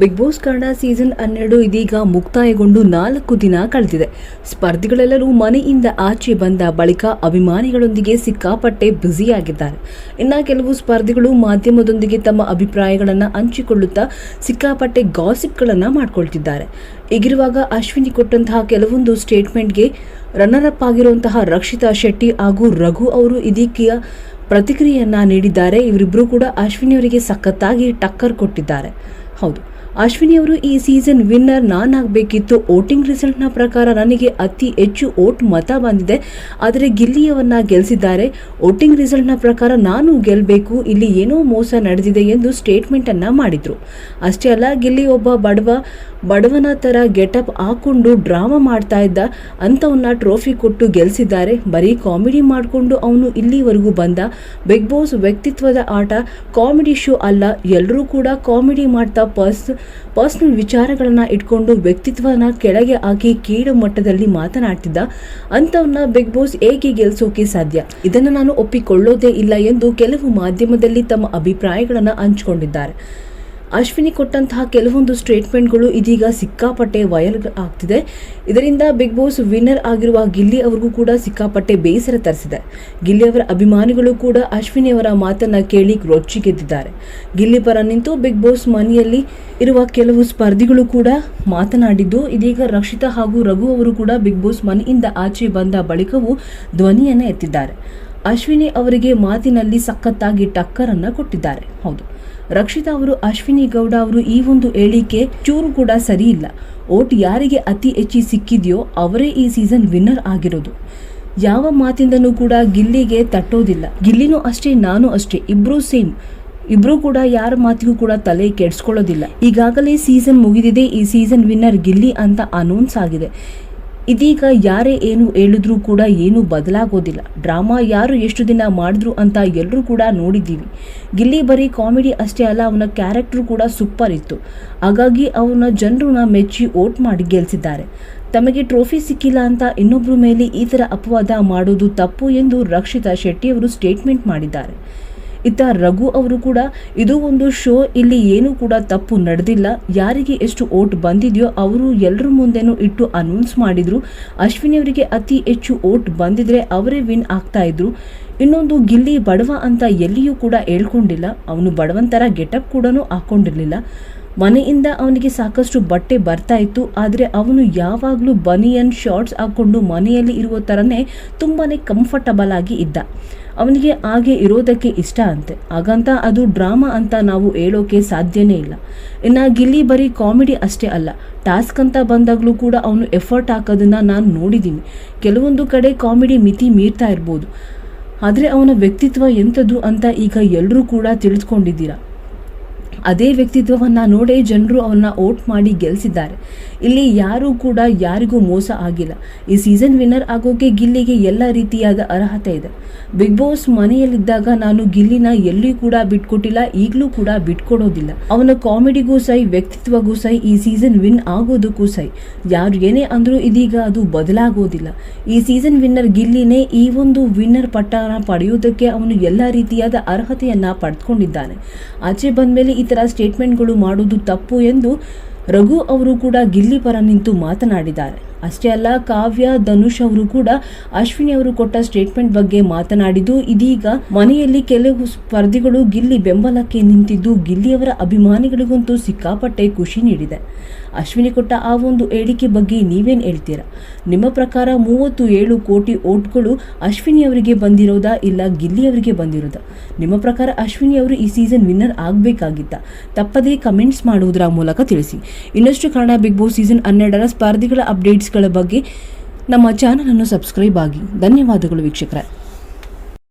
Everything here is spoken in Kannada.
ಬಿಗ್ ಬಾಸ್ ಕನ್ನಡ ಸೀಸನ್ ಹನ್ನೆರಡು ಇದೀಗ ಮುಕ್ತಾಯಗೊಂಡು ನಾಲ್ಕು ದಿನ ಕಳೆದಿದೆ. ಸ್ಪರ್ಧಿಗಳೆಲ್ಲರೂ ಮನೆಯಿಂದ ಆಚೆ ಬಂದ ಬಳಿಕ ಅಭಿಮಾನಿಗಳೊಂದಿಗೆ ಸಿಕ್ಕಾಪಟ್ಟೆ ಬ್ಯುಸಿಯಾಗಿದ್ದಾರೆ. ಇನ್ನು ಕೆಲವು ಸ್ಪರ್ಧಿಗಳು ಮಾಧ್ಯಮದೊಂದಿಗೆ ತಮ್ಮ ಅಭಿಪ್ರಾಯಗಳನ್ನು ಹಂಚಿಕೊಳ್ಳುತ್ತಾ ಸಿಕ್ಕಾಪಟ್ಟೆ ಗಾಸಿಪ್ಗಳನ್ನು ಮಾಡಿಕೊಳ್ತಿದ್ದಾರೆ. ಹೀಗಿರುವಾಗ ಅಶ್ವಿನಿ ಕೊಟ್ಟಂತಹ ಕೆಲವೊಂದು ಸ್ಟೇಟ್ಮೆಂಟ್ಗೆ ರನ್ನರ್ ಅಪ್ ಆಗಿರುವಂತಹ ರಕ್ಷಿತಾ ಶೆಟ್ಟಿ ಹಾಗೂ ರಘು ಅವರು ಇದೀಕೆಯ ಪ್ರತಿಕ್ರಿಯೆಯನ್ನ ನೀಡಿದ್ದಾರೆ. ಇವರಿಬ್ಬರೂ ಕೂಡ ಅಶ್ವಿನಿ ಅವರಿಗೆ ಸಖತ್ತಾಗಿ ಟಕ್ಕರ್ ಕೊಟ್ಟಿದ್ದಾರೆ. ಹೌದು. ಅಶ್ವಿನಿ ಅವರು ಈ ಸೀಸನ್ ವಿನ್ನರ್ ನಾನಾಗಬೇಕಿತ್ತು. ವೋಟಿಂಗ್ ರಿಸಲ್ಟ್ನ ಪ್ರಕಾರ ನನಗೆ ಅತಿ ಹೆಚ್ಚು ವೋಟ್ ಮತ ಬಂದಿದೆ. ಆದರೆ ಗಿಲ್ಲಿಯವನ್ನ ಗೆಲ್ಲಿಸಿದ್ದಾರೆ ವೋಟಿಂಗ್ ರಿಸಲ್ಟ್ನ ಪ್ರಕಾರ ನಾನು ಗೆಲ್ಲಬೇಕು ಇಲ್ಲಿ ಏನೋ ಮೋಸ ನಡೆದಿದೆ ಎಂದು ಸ್ಟೇಟ್ಮೆಂಟ್ ಅನ್ನ ಮಾಡಿದ್ರು. ಅಷ್ಟೇ ಅಲ್ಲ, ಗಿಲ್ಲಿ ಒಬ್ಬ ಬಡವ, ಬಡವನ ಥರ ಗೆಟಪ್ ಹಾಕೊಂಡು ಡ್ರಾಮಾ ಮಾಡ್ತಾ ಇದ್ದ. ಅಂಥವನ್ನ ಟ್ರೋಫಿ ಕೊಟ್ಟು ಗೆಲ್ಲಿಸಿದ್ದಾರೆ ಬರೀ ಕಾಮಿಡಿ ಮಾಡಿಕೊಂಡು ಅವನು ಇಲ್ಲಿವರೆಗೂ ಬಂದ. ಬಿಗ್ ಬಾಸ್ ವ್ಯಕ್ತಿತ್ವದ ಆಟ, ಕಾಮಿಡಿ ಶೋ ಅಲ್ಲ. ಎಲ್ಲರೂ ಕೂಡ ಕಾಮಿಡಿ ಮಾಡ್ತಾ ಪರ್ಸ್ ಪರ್ಸ್ನಲ್ ವಿಚಾರಗಳನ್ನು ಇಟ್ಕೊಂಡು ವ್ಯಕ್ತಿತ್ವನ ಕೆಳಗೆ ಹಾಕಿ ಕೀಳು ಮಟ್ಟದಲ್ಲಿ ಮಾತನಾಡ್ತಿದ್ದ ಅಂಥವನ್ನ ಬಿಗ್ ಬಾಸ್ ಏಕೆ ಗೆಲ್ಸೋಕೆ ಸಾಧ್ಯ? ಇದನ್ನು ನಾನು ಒಪ್ಪಿಕೊಳ್ಳೋದೇ ಇಲ್ಲ ಎಂದು ಕೆಲವು ಮಾಧ್ಯಮದಲ್ಲಿ ತಮ್ಮ ಅಭಿಪ್ರಾಯಗಳನ್ನು ಹಂಚಿಕೊಂಡಿದ್ದಾರೆ. ಅಶ್ವಿನಿ ಕೊಟ್ಟಂತಹ ಕೆಲವೊಂದು ಸ್ಟೇಟ್ಮೆಂಟ್ಗಳು ಇದೀಗ ಸಿಕ್ಕಾಪಟ್ಟೆ ವೈರಲ್ ಆಗ್ತಿದೆ. ಇದರಿಂದ ಬಿಗ್ ಬಾಸ್ ವಿನ್ನರ್ ಆಗಿರುವ ಗಿಲ್ಲಿ ಅವ್ರಿಗೂ ಕೂಡ ಸಿಕ್ಕಾಪಟ್ಟೆ ಬೇಸರ ತರಿಸಿದೆ. ಗಿಲ್ಲಿ ಅವರ ಅಭಿಮಾನಿಗಳು ಕೂಡ ಅಶ್ವಿನಿ ಅವರ ಮಾತನ್ನ ಕೇಳಿ ರೊಚ್ಚಿಗೆದ್ದಿದ್ದಾರೆ ಗಿಲ್ಲಿ ಪರ ನಿಂತು ಬಿಗ್ ಬಾಸ್ ಮನೆಯಲ್ಲಿ ಇರುವ ಕೆಲವು ಸ್ಪರ್ಧಿಗಳು ಕೂಡ ಮಾತನಾಡಿದ್ದು, ಇದೀಗ ರಕ್ಷಿತಾ ಹಾಗೂ ರಘು ಅವರು ಕೂಡ ಬಿಗ್ ಬಾಸ್ ಮನೆಯಿಂದ ಆಚೆ ಬಂದ ಬಳಿಕವೂ ಧ್ವನಿಯನ್ನು ಎತ್ತಿದ್ದಾರೆ. ಅಶ್ವಿನಿ ಅವರಿಗೆ ಮಾತಿನಲ್ಲಿ ಸಖತ್ತಾಗಿ ಟಕ್ಕರನ್ನ ಕೊಟ್ಟಿದ್ದಾರೆ. ಹೌದು, ರಕ್ಷಿತಾ ಅವರು, ಅಶ್ವಿನಿ ಗೌಡ ಅವರು ಈ ಒಂದು ಹೇಳಿಕೆ ಚೂರು ಕೂಡ ಸರಿ ಇಲ್ಲ ಓಟ್ ಯಾರಿಗೆ ಅತಿ ಹೆಚ್ಚಿ ಸಿಕ್ಕಿದೆಯೋ ಅವರೇ ಈ ಸೀಸನ್ ವಿನ್ನರ್ ಆಗಿರೋದು. ಯಾವ ಮಾತಿಂದನೂ ಕೂಡ ಗಿಲ್ಲಿಗೆ ತಟ್ಟೋದಿಲ್ಲ. ಗಿಲ್ಲಿನೂ ಅಷ್ಟೇ, ನಾನು ಅಷ್ಟೇ, ಇಬ್ರು ಸೇಮ್. ಇಬ್ರು ಕೂಡ ಯಾರ ಮಾತಿಗೂ ಕೂಡ ತಲೆ ಕೆಡ್ಸ್ಕೊಳ್ಳೋದಿಲ್ಲ. ಈಗಾಗಲೇ ಸೀಸನ್ ಮುಗಿದಿದೆ, ಈ ಸೀಸನ್ ವಿನ್ನರ್ ಗಿಲ್ಲಿ ಅಂತ ಅನೌನ್ಸ್ ಆಗಿದೆ. ಇದೀಗ ಯಾರೇ ಏನು ಹೇಳಿದ್ರೂ ಕೂಡ ಏನು ಬದಲಾಗೋದಿಲ್ಲ. ಡ್ರಾಮಾ ಯಾರು ಎಷ್ಟು ದಿನ ಮಾಡಿದ್ರು ಅಂತ ಎಲ್ಲರೂ ಕೂಡ ನೋಡಿದ್ದೀವಿ. ಗಿಲ್ಲಿ ಬರೀ ಕಾಮಿಡಿ ಅಷ್ಟೇ ಅಲ್ಲ, ಅವನ ಕ್ಯಾರೆಕ್ಟರ್ ಕೂಡ ಸೂಪರ್ ಇತ್ತು. ಹಾಗಾಗಿ ಅವನ ಜನರನ್ನ ಮೆಚ್ಚಿ ಓಟ್ ಮಾಡಿ ಗೆಲ್ಲಿಸಿದ್ದಾರೆ ತಮಗೆ ಟ್ರೋಫಿ ಸಿಕ್ಕಿಲ್ಲ ಅಂತ ಇನ್ನೊಬ್ಬರ ಮೇಲೆ ಈ ಥರ ಅಪವಾದ ಮಾಡೋದು ತಪ್ಪು ಎಂದು ರಕ್ಷಿತಾ ಶೆಟ್ಟಿಯವರು ಸ್ಟೇಟ್ಮೆಂಟ್ ಮಾಡಿದ್ದಾರೆ. ಇತ್ತ ರಘು ಅವರು ಕೂಡ, ಇದು ಒಂದು ಶೋ, ಇಲ್ಲಿ ಏನೂ ಕೂಡ ತಪ್ಪು ನಡೆದಿಲ್ಲ. ಯಾರಿಗೆ ಎಷ್ಟು ಓಟ್ ಬಂದಿದೆಯೋ ಅವರು ಎಲ್ಲರ ಮುಂದೆನೂ ಇಟ್ಟು ಅನೌನ್ಸ್ ಮಾಡಿದ್ರು. ಅಶ್ವಿನಿ ಅವರಿಗೆ ಅತಿ ಹೆಚ್ಚು ಓಟ್ ಬಂದಿದ್ರೆ ಅವರೇ ವಿನ್ ಆಗ್ತಾ ಇದ್ರು. ಇನ್ನೊಂದು ಗಿಲ್ಲಿ ಬಡವ ಅಂತ ಎಲ್ಲಿಯೂ ಕೂಡ ಹೇಳ್ಕೊಂಡಿಲ್ಲ. ಅವನು ಬಡವಂತರ ಗೆಟಪ್ ಕೂಡ ಹಾಕೊಂಡಿರಲಿಲ್ಲ. ಮನೆಯಿಂದ ಅವನಿಗೆ ಸಾಕಷ್ಟು ಬಟ್ಟೆ ಬರ್ತಾ ಇತ್ತು, ಆದರೆ ಅವನು ಯಾವಾಗಲೂ ಬನಿಯನ್ ಶಾರ್ಟ್ಸ್ ಹಾಕ್ಕೊಂಡು ಮನೆಯಲ್ಲಿ ಇರುವ ಥರನೇ ತುಂಬಾ ಕಂಫರ್ಟಬಲ್ ಆಗಿ ಇದ್ದ. ಅವನಿಗೆ ಹಾಗೆ ಇರೋದಕ್ಕೆ ಇಷ್ಟ ಅಂತೆ. ಹಾಗಂತ ಅದು ಡ್ರಾಮಾ ಅಂತ ನಾವು ಹೇಳೋಕೆ ಸಾಧ್ಯನೇ ಇಲ್ಲ. ಇನ್ನು ಗಿಲ್ಲಿ ಬರೀ ಕಾಮಿಡಿ ಅಷ್ಟೇ ಅಲ್ಲ, ಟಾಸ್ಕ್ ಅಂತ ಬಂದಾಗಲೂ ಕೂಡ ಅವನು ಎಫರ್ಟ್ ಹಾಕೋದನ್ನು ನಾನು ನೋಡಿದ್ದೀನಿ ಕೆಲವೊಂದು ಕಡೆ ಕಾಮಿಡಿ ಮಿತಿ ಮೀರ್ತಾ ಇರ್ಬೋದು. ಆದರೆ ಅವನ ವ್ಯಕ್ತಿತ್ವ ಎಂಥದ್ದು ಅಂತ ಈಗ ಎಲ್ಲರೂ ಕೂಡ ತಿಳಿದುಕೊಂಡಿದ್ದೀರಾ? ಅದೇ ವ್ಯಕ್ತಿತ್ವವನ್ನು ನೋಡೇ ಜನರು ಅವನ್ನ ಓಟ್ ಮಾಡಿ ಗೆಲ್ಲಿಸಿದ್ದಾರೆ ಇಲ್ಲಿ ಯಾರೂ ಕೂಡ ಯಾರಿಗೂ ಮೋಸ ಆಗಿಲ್ಲ. ಈ ಸೀಸನ್ ವಿನ್ನರ್ ಆಗೋಕೆ ಗಿಲ್ಲಿಗೆ ಎಲ್ಲ ರೀತಿಯಾದ ಅರ್ಹತೆ ಇದೆ. ಬಿಗ್ ಬಾಸ್ ಮನೆಯಲ್ಲಿದ್ದಾಗ ನಾನು ಗಿಲ್ಲಿನ ಎಲ್ಲಿ ಕೂಡ ಬಿಟ್ಕೊಟ್ಟಿಲ್ಲ, ಈಗಲೂ ಕೂಡ ಬಿಟ್ಕೊಡೋದಿಲ್ಲ. ಅವನ ಕಾಮಿಡಿಗೂ ಸೈ, ವ್ಯಕ್ತಿತ್ವಗೂ ಸೈ, ಈ ಸೀಸನ್ ವಿನ್ ಆಗೋದಕ್ಕೂ ಸೈ. ಯಾರು ಏನೇ ಅಂದರೂ ಇದೀಗ ಅದು ಬದಲಾಗೋದಿಲ್ಲ. ಈ ಸೀಸನ್ ವಿನ್ನರ್ ಗಿಲ್ಲಿನೇ ಈ ಒಂದು ವಿನ್ನರ್ ಪಟ್ಟನ ಪಡೆಯೋದಕ್ಕೆ ಅವನು ಎಲ್ಲ ರೀತಿಯಾದ ಅರ್ಹತೆಯನ್ನು ಪಡೆದುಕೊಂಡಿದ್ದಾನೆ ಆಚೆ ಬಂದ್ಮೇಲೆ ಈ ಥರ ಸ್ಟೇಟ್ಮೆಂಟ್ಗಳು ಮಾಡೋದು ತಪ್ಪು ಎಂದು ರಘು ಅವರು ಕೂಡ ಗಿಲ್ಲಿ ಪರ ನಿಂತು ಮಾತನಾಡಿದ್ದಾರೆ. ಅಷ್ಟೇ ಅಲ್ಲ, ಕಾವ್ಯ, ಧನುಷ್ ಅವರು ಕೂಡ ಅಶ್ವಿನಿ ಅವರು ಕೊಟ್ಟ ಸ್ಟೇಟ್ಮೆಂಟ್ ಬಗ್ಗೆ ಮಾತನಾಡಿದ್ದು, ಇದೀಗ ಮನೆಯಲ್ಲಿ ಕೆಲವು ಸ್ಪರ್ಧಿಗಳು ಗಿಲ್ಲಿ ಬೆಂಬಲಕ್ಕೆ ನಿಂತಿದ್ದು, ಗಿಲ್ಲಿಯವರ ಅಭಿಮಾನಿಗಳಿಗಂತೂ ಸಿಕ್ಕಾಪಟ್ಟೆ ಖುಷಿ ನೀಡಿದೆ. ಅಶ್ವಿನಿ ಕೊಟ್ಟ ಆ ಒಂದು ಹೇಳಿಕೆ ಬಗ್ಗೆ ನೀವೇನು ಹೇಳ್ತೀರಾ? ನಿಮ್ಮ ಪ್ರಕಾರ ಮೂವತ್ತು ಏಳು ಕೋಟಿ ಓಟ್ಗಳು ಅಶ್ವಿನಿ ಅವರಿಗೆ ಬಂದಿರೋದಾ ಇಲ್ಲ ಗಿಲ್ಲಿ ಅವರಿಗೆ ಬಂದಿರೋದಾ? ನಿಮ್ಮ ಪ್ರಕಾರ ಅಶ್ವಿನಿ ಅವರು ಈ ಸೀಸನ್ ವಿನ್ನರ್ ಆಗಬೇಕಾಗಿತ್ತ? ತಪ್ಪದೇ ಕಮೆಂಟ್ಸ್ ಮಾಡುವುದರ ಮೂಲಕ ತಿಳಿಸಿ. ಇನ್ನಷ್ಟು ಕನ್ನಡ ಬಿಗ್ ಬಾಸ್ ಸೀಸನ್ ಹನ್ನೆರಡರ ಸ್ಪರ್ಧಿಗಳ ಅಪ್ಡೇಟ್ಸ್ಗಳ ಬಗ್ಗೆ ನಮ್ಮ ಚಾನಲನ್ನು ಸಬ್ಸ್ಕ್ರೈಬ್ ಆಗಿ. ಧನ್ಯವಾದಗಳು ವೀಕ್ಷಕರೇ.